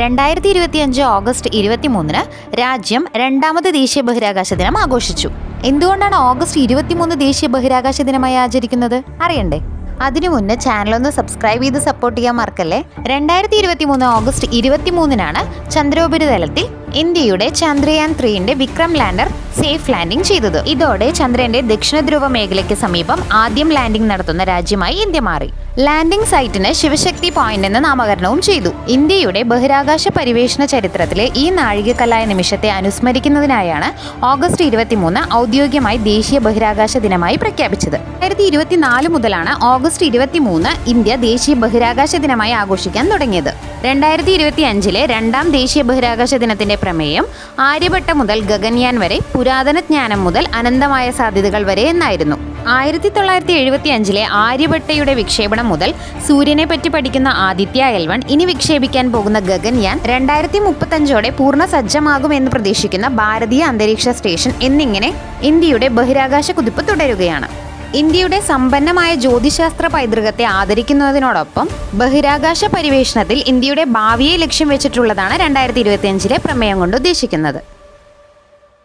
രണ്ടായിരത്തി ഇരുപത്തിയഞ്ച് ഓഗസ്റ്റ് ഇരുപത്തിമൂന്നിന് രാജ്യം രണ്ടാമത് ദേശീയ ബഹിരാകാശ ദിനം ആഘോഷിച്ചു. എന്തുകൊണ്ടാണ് ഓഗസ്റ്റ് ഇരുപത്തിമൂന്ന് ദേശീയ ബഹിരാകാശ ദിനമായി ആചരിക്കുന്നത്? അറിയണ്ടേ? അതിനു മുന്നേ ചാനൽ ഒന്ന് സബ്സ്ക്രൈബ് ചെയ്ത് സപ്പോർട്ട് ചെയ്യാൻ മറക്കല്ലേ? രണ്ടായിരത്തി ഇരുപത്തി മൂന്ന് ഓഗസ്റ്റ് ഇരുപത്തിമൂന്നിനാണ് ചന്ദ്രോപരിതലത്തിൽ ഇന്ത്യയുടെ ചന്ദ്രയാൻ ത്രീന്റെ വിക്രം ലാൻഡർ സേഫ് ലാൻഡിംഗ് ചെയ്തത്. ഇതോടെ ചന്ദ്രന്റെ ദക്ഷിണ ധ്രുവ മേഖലയ്ക്ക് സമീപം ആദ്യം ലാൻഡിംഗ് നടത്തുന്ന രാജ്യമായി ഇന്ത്യ മാറി. ലാൻഡിംഗ് സൈറ്റിന് ശിവശക്തി പോയിന്റ് എന്ന് നാമകരണവും ചെയ്തു. ഇന്ത്യയുടെ ബഹിരാകാശ പരിവേഷണ ചരിത്രത്തിലെ ഈ നാഴികക്കല്ലായ നിമിഷത്തെ അനുസ്മരിക്കുന്നതിനായാണ് ഓഗസ്റ്റ് ഇരുപത്തിമൂന്ന് ഔദ്യോഗികമായി ദേശീയ ബഹിരാകാശ ദിനമായി പ്രഖ്യാപിച്ചത്. രണ്ടായിരത്തി ഇരുപത്തിനാല് മുതലാണ് ഓഗസ്റ്റ് ഇരുപത്തിമൂന്ന് ഇന്ത്യ ദേശീയ ബഹിരാകാശ ദിനമായി ആഘോഷിക്കാൻ തുടങ്ങിയത്. രണ്ടായിരത്തി ഇരുപത്തി അഞ്ചിലെ രണ്ടാം ദേശീയ ബഹിരാകാശ ദിനത്തിന്റെ പ്രമേയം ആര്യഭട്ട മുതൽ ഗഗൻയാൻ വരെ പുരാതന ജ്ഞാനം മുതൽ അനന്തമായ സാധ്യതകൾ വരെ എന്നായിരുന്നു. ആയിരത്തി തൊള്ളായിരത്തി എഴുപത്തി അഞ്ചിലെ ആര്യഭട്ടയുടെ വിക്ഷേപണം മുതൽ സൂര്യനെ പറ്റി പഠിക്കുന്ന ആദിത്യ എൽവൺ ഇനി വിക്ഷേപിക്കാൻ പോകുന്ന ഗഗൻയാൻ രണ്ടായിരത്തി മുപ്പത്തഞ്ചോടെ പൂർണ സജ്ജമാകുമെന്ന് പ്രതീക്ഷിക്കുന്ന ഭാരതീയ അന്തരീക്ഷ സ്റ്റേഷൻ എന്നിങ്ങനെ ഇന്ത്യയുടെ ബഹിരാകാശ കുതിപ്പ് തുടരുകയാണ്. ഇന്ത്യയുടെ സമ്പന്നമായ ജ്യോതിശാസ്ത്ര പൈതൃകത്തെ ആദരിക്കുന്നതിനോടൊപ്പം ബഹിരാകാശ പരിവേഷണത്തിൽ ഇന്ത്യയുടെ ഭാവിയെ ലക്ഷ്യം വെച്ചിട്ടുള്ളതാണ് രണ്ടായിരത്തി ഇരുപത്തിയഞ്ചിലെ പ്രമേയം കൊണ്ട് ഉദ്ദേശിക്കുന്നത്.